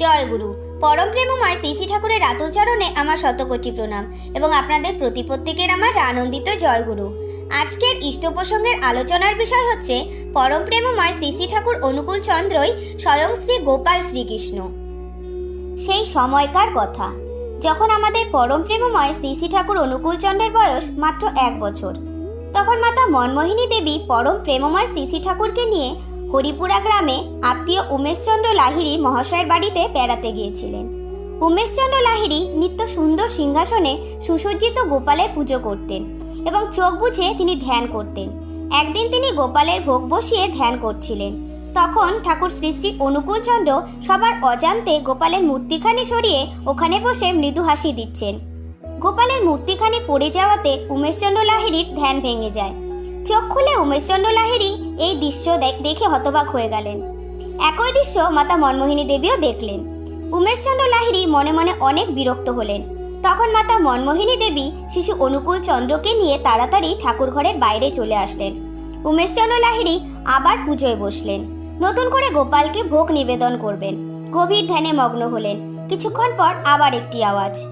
জয় গুরু। পরম প্রেমময় শ্রী শ্রী ঠাকুরের রাতুল চরণে আমার শতকোটি প্রণাম এবং আপনাদের প্রতি প্রত্যেকের আমার আনন্দিত জয় গুরু। আজকের ইষ্ট প্রসঙ্গের আলোচনার বিষয় হচ্ছে, পরম প্রেমময় শ্রী শ্রী ঠাকুর অনুকূল চন্দ্রই স্বয়ং শ্রী গোপাল শ্রীকৃষ্ণ। সেই সময়কার কথা। যখন আমাদের পরম প্রেমময় শ্রী শ্রী ঠাকুর অনুকূল চন্দ্রের বয়স মাত্র এক বছর, তখন মাতা মনমোহিনী দেবী পরম প্রেমময় শ্রী শ্রী ঠাকুরকে নিয়ে হরিপুরা গ্রামে আত্মীয় উমেশচন্দ্র লাহিড়ী মহাশয়ের বাড়িতে বেড়াতে গিয়েছিলেন। উমেশচন্দ্র লাহিড়ী নিত্য সুন্দর সিংহাসনে সুসজ্জিত গোপালের পুজো করতেন এবং চোখ বুঝে তিনি ধ্যান করতেন। একদিন তিনি গোপালের ভোগ বসিয়ে ধ্যান করছিলেন। তখন ঠাকুর শ্রী শ্রী অনুকূলচন্দ্র সবার অজান্তে গোপালের মূর্তিখানি সরিয়ে ওখানে বসে মৃদু হাসি দিচ্ছেন। গোপালের মূর্তিখানি পড়ে যাওয়াতে উমেশচন্দ্র লাহিড়ীর ধ্যান ভেঙে যায়। চোখ খুলে উমেশচন্দ্র লাহিড়ী এই দৃশ্য দেখে হতবাক হয়ে গেলেন। একই দৃশ্য মাতা মনমোহিনী দেবীও দেখলেন। উমেশচন্দ্র লাহিড়ী মনে মনে অনেক বিরক্ত হলেন। তখন মাতা মনমোহিনী দেবী শিশু অনুকূল চন্দ্রকে নিয়ে তাড়াতাড়ি ঠাকুর ঘরের বাইরে চলে আসলেন। উমেশচন্দ্র লাহিড়ী আবার পুজোয় বসলেন। নতুন করে গোপালকে ভোগ নিবেদন করবেন। গভীর ধ্যানে মগ্ন হলেন। কিছুক্ষণ পর আবার একটি আওয়াজ।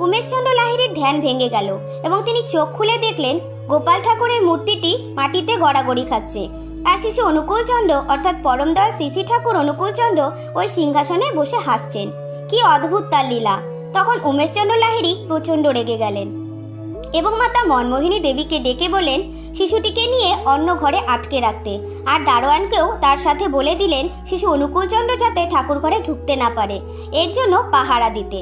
উমেশচন্দ্র লাহিড়ীর ধ্যান ভেঙে গেল এবং তিনি চোখ খুলে দেখলেন গোপাল ঠাকুরের মূর্তিটি মাটিতে গড়াগড়ি খাচ্ছে। আর শিশু অনুকূলচন্দ্র অর্থাৎ পরমদয়াল শ্রী ঠাকুর অনুকূলচন্দ্র ওই সিংহাসনে বসে হাসছেন। কি অদ্ভুত তার লীলা। তখন উমেশচন্দ্র লাহিড়ী প্রচণ্ড রেগে গেলেন এবং মাতা মনমোহিনী দেবীকে ডেকে বলেন শিশুটিকে নিয়ে অন্য ঘরে আটকে রাখতে। আর দারোয়ানকেও তার সাথে বলে দিলেন, শিশু অনুকূলচন্দ্র যাতে ঠাকুর ঘরে ঢুকতে না পারে, এর জন্য পাহারা দিতে।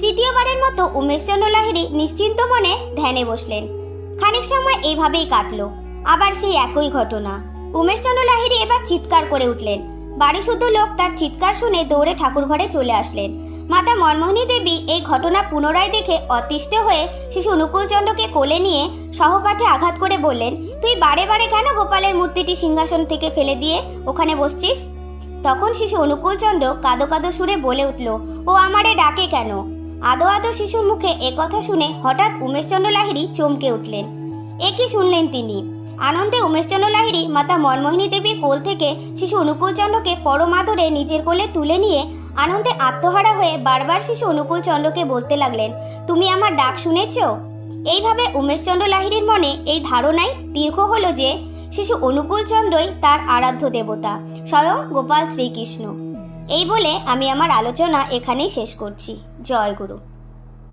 তৃতীয়বারের মতো উমেশচন্দ্র লাহিড়ী নিশ্চিন্ত মনে ধ্যানে বসলেন। খানিক সময় এইভাবেই কাটলো। আবার সেই একই ঘটনা। উমেশচন্দ্র লাহিড়ী এবার চিৎকার করে উঠলেন। বাড়ি শুদ্ধ লোক তার চিৎকার শুনে দৌড়ে ঠাকুর ঘরে চলে আসলেন। মাতা মনমোহিনী দেবী এই ঘটনা পুনরায় দেখে অতিষ্ঠ হয়ে শিশু অনুকূলচন্দ্রকে কোলে নিয়ে সহপাঠে আঘাত করে বললেন, তুই বারে বারে কেন গোপালের মূর্তিটি সিংহাসন থেকে ফেলে দিয়ে ওখানে বসছিস? তখন শিশু অনুকূলচন্দ্র কাদো কাদো সুরে বলে উঠল, ও আমারে ডাকে কেন? আদো আদো শিশুর মুখে একথা শুনে হঠাৎ উমেশচন্দ্র লাহিড়ী চমকে উঠলেন। এ কি শুনলেন তিনি? আনন্দে উমেশচন্দ্র লাহিড়ী মাতা মনমোহিনী দেবীর কোল থেকে শিশু অনুকূলচন্দ্রকে পরম আদরে নিজের কোলে তুলে নিয়ে আনন্দে আত্মহারা হয়ে বারবার শিশু অনুকূলচন্দ্রকে বলতে লাগলেন, তুমি আমার ডাক শুনেছ? এইভাবে উমেশচন্দ্র লাহিড়ীর মনে এই ধারণাই দীর্ঘ হলো যে, শিশু অনুকূলচন্দ্রই তার আরাধ্য দেবতা, স্বয়ং গোপাল শ্রীকৃষ্ণ। এই বলে আমি আমার আলোচনা এখানেই শেষ করছি। জয় গুরু।